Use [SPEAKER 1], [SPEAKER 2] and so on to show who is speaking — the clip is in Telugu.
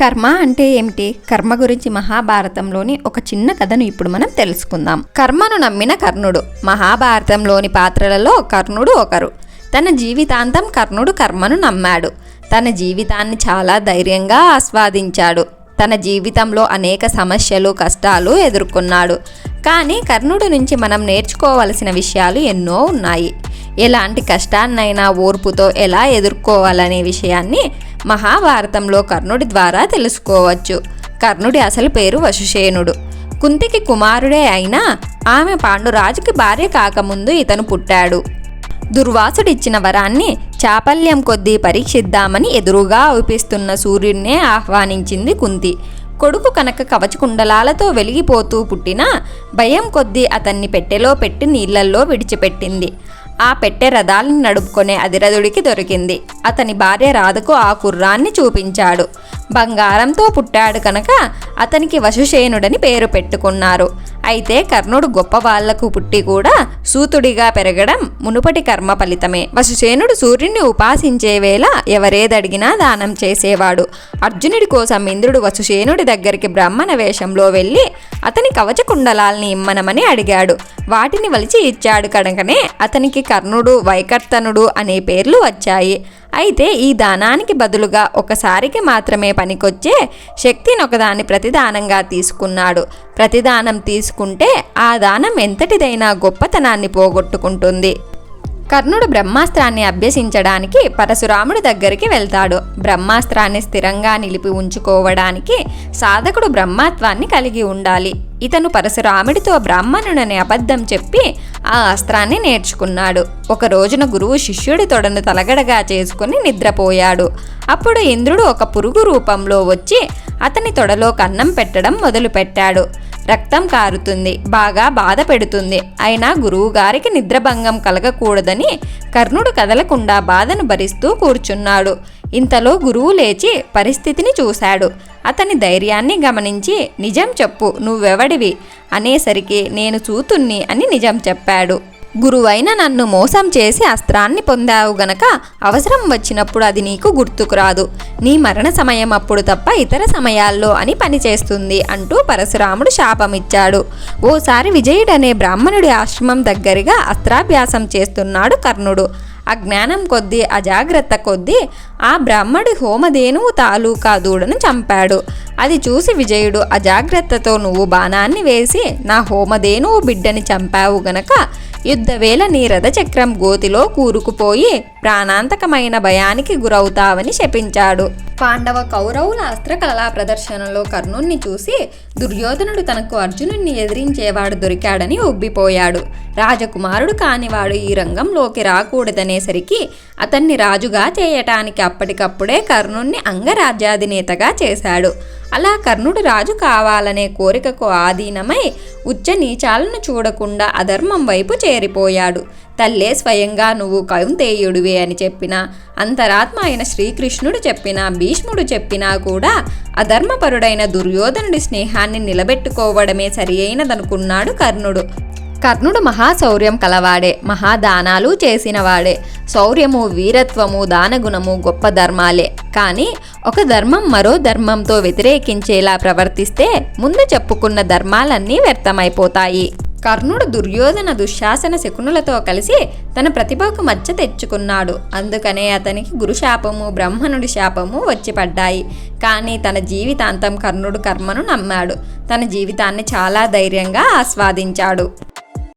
[SPEAKER 1] కర్మ అంటే ఏమిటి? కర్మ గురించి మహాభారతంలోని ఒక చిన్న కథను ఇప్పుడు మనం తెలుసుకుందాం. కర్మను నమ్మిన కర్ణుడు. మహాభారతంలోని పాత్రలలో కర్ణుడు ఒకరు. తన జీవితాంతం కర్ణుడు కర్మను నమ్మాడు. తన జీవితాన్ని చాలా ధైర్యంగా ఆస్వాదించాడు. తన జీవితంలో అనేక సమస్యలు కష్టాలు ఎదుర్కొన్నాడు. కానీ కర్ణుడి నుంచి మనం నేర్చుకోవలసిన విషయాలు ఎన్నో ఉన్నాయి. ఎలాంటి కష్టాన్నైనా ఓర్పుతో ఎలా ఎదుర్కోవాలనే విషయాన్ని మహాభారతంలో కర్ణుడి ద్వారా తెలుసుకోవచ్చు. కర్ణుడి అసలు పేరు వశుసేనుడు కుంతికి కుమారుడే అయినా ఆమె పాండురాజుకి భార్య కాకముందు ఇతను పుట్టాడు. దుర్వాసుడిచ్చిన వరాన్ని చాపల్యం కొద్దీ పరీక్షిద్దామని ఎదురుగా ఊపిస్తున్న సూర్యుడినే ఆహ్వానించింది కుంతి. కొడుకు కనుక కవచకుండలాలతో వెలిగిపోతూ పుట్టినా భయం కొద్దీ అతన్ని పెట్టెలో పెట్టి నీళ్ళల్లో విడిచిపెట్టింది. ఆ పెట్టె రథాలను నడుపుకునే అధిరథుడికి దొరికింది. అతని భార్య రాధకు ఆ కుర్రాన్ని చూపించాడు. బంగారంతో పుట్టాడు కనుక అతనికి వశుసేనుడని పేరు పెట్టుకున్నారు. అయితే కర్ణుడు గొప్ప వాళ్ళకు పుట్టి కూడా సూతుడిగా పెరగడం మునుపటి కర్మ ఫలితమే. వశుసేనుడు సూర్యుని ఉపాసించే వేళ ఎవరేదడిగినా దానం చేసేవాడు. అర్జునుడి కోసం ఇంద్రుడు వశుసేనుడి దగ్గరికి బ్రాహ్మణ వేషంలో వెళ్ళి అతని కవచ కుండలాల్ని ఇమ్మనమని అడిగాడు. వాటిని వలిచి ఇచ్చాడు కనుకనే అతనికి కర్ణుడు వైకర్తనుడు అనే పేర్లు వచ్చాయి. అయితే ఈ దానానికి బదులుగా ఒకసారికి మాత్రమే పనికొచ్చే శక్తిని ఒకదాన్ని ప్రతిదానంగా తీసుకున్నాడు. ప్రతిదానం తీసుకుంటే ఆ దానం ఎంతటిదైనా గొప్పతనాన్ని పోగొట్టుకుంటుంది. కర్ణుడు బ్రహ్మాస్త్రాన్ని అభ్యసించడానికి పరశురాముడి దగ్గరికి వెళ్తాడు. బ్రహ్మాస్త్రాన్ని స్థిరంగా నిలిపి ఉంచుకోవడానికి సాధకుడు బ్రహ్మత్వాన్ని కలిగి ఉండాలి. ఇతను పరశురాముడితో బ్రాహ్మణుడని అబద్ధం చెప్పి ఆ అస్త్రాన్ని నేర్చుకున్నాడు. ఒక రోజున గురువు శిష్యుడి తొడను తలగడగా చేసుకుని నిద్రపోయాడు. అప్పుడు ఇంద్రుడు ఒక పురుగు రూపంలో వచ్చి అతని తొడలో కన్నం పెట్టడం మొదలుపెట్టాడు. రక్తం కారుతుంది బాగా బాధ పెడుతుంది. అయినా గురువుగారికి నిద్రభంగం కలగకూడదని కర్ణుడు కదలకుండా బాధను భరిస్తూ కూర్చున్నాడు. ఇంతలో గురువు లేచి పరిస్థితిని చూశాడు. అతని ధైర్యాన్ని గమనించి నిజం చెప్పు నువ్వెవడివి? అనేసరికి నేను చూతున్ని అని నిజం చెప్పాడు. గురువైన నన్ను మోసం చేసి అస్త్రాన్ని పొందావు గనక అవసరం వచ్చినప్పుడు అది నీకు గుర్తుకురాదు నీ మరణ సమయం అప్పుడు తప్ప ఇతర సమయాల్లో అని పనిచేస్తుంది అంటూ పరశురాముడు శాపమిచ్చాడు. ఓసారి విజయుడనే బ్రాహ్మణుడి ఆశ్రమం దగ్గరగా అస్త్రాభ్యాసం చేస్తున్నాడు కర్ణుడు. అజ్ఞానం కొద్దీ అజాగ్రత్త కొద్దీ ఆ బ్రాహ్మడి హోమధేనువు తాలూకా దూడను చంపాడు. అది చూసి విజయుడు అజాగ్రత్తతో నువ్వు బాణాన్ని వేసి నా హోమధేనువు బిడ్డని చంపావు గనక యుద్ధవేళ నీ రథచక్రం గోతిలో కూరుకుపోయి ప్రాణాంతకమైన భయానికి గురవుతావని శపించాడు పాండవ కౌరవుల అస్త్రకళా ప్రదర్శనలో కర్ణుణ్ణి చూసి దుర్యోధనుడు తనకు అర్జునుణ్ణి ఎదిరించేవాడు దొరికాడని ఉబ్బిపోయాడు రాజకుమారుడు కానివాడు ఈ రంగంలోకి రాకూడదనేసరికి అతన్ని రాజుగా చేయటానికి అప్పటికప్పుడే కర్ణుణ్ణి అంగరాజ్యాధినేతగా చేశాడు. అలా కర్ణుడు రాజు కావాలనే కోరికకు ఆధీనమై ఉచ్చ నీచాలను చూడకుండా అధర్మం వైపు చేరిపోయాడు. తల్లే స్వయంగా నువ్వు కౌంతేయుడివే అని చెప్పిన. అంతరాత్మ అయిన శ్రీకృష్ణుడు చెప్పిన భీష్ముడు చెప్పినా కూడా అధర్మపరుడైన దుర్యోధనుడి స్నేహాన్ని నిలబెట్టుకోవడమే సరి అయినదనుకున్నాడు కర్ణుడు. కర్ణుడు మహాశౌర్యం కలవాడే మహాదానాలు చేసినవాడే. శౌర్యము వీరత్వము దానగుణము గొప్ప ధర్మాలే. కానీ ఒక ధర్మం మరో ధర్మంతో వ్యతిరేకించేలా ప్రవర్తిస్తే ముందు చెప్పుకున్న ధర్మాలన్నీ వ్యర్థమైపోతాయి. కర్ణుడు దుర్యోధన దుశ్శాసన శకునులతో కలిసి తన ప్రతిభకు మచ్చ తెచ్చుకున్నాడు. అందుకనే అతనికి గురుశాపము బ్రహ్మణుడి శాపము వచ్చి పడ్డాయి. కానీ తన జీవితాంతం కర్ణుడు కర్మను నమ్మాడు. తన జీవితాన్ని చాలా ధైర్యంగా ఆస్వాదించాడు.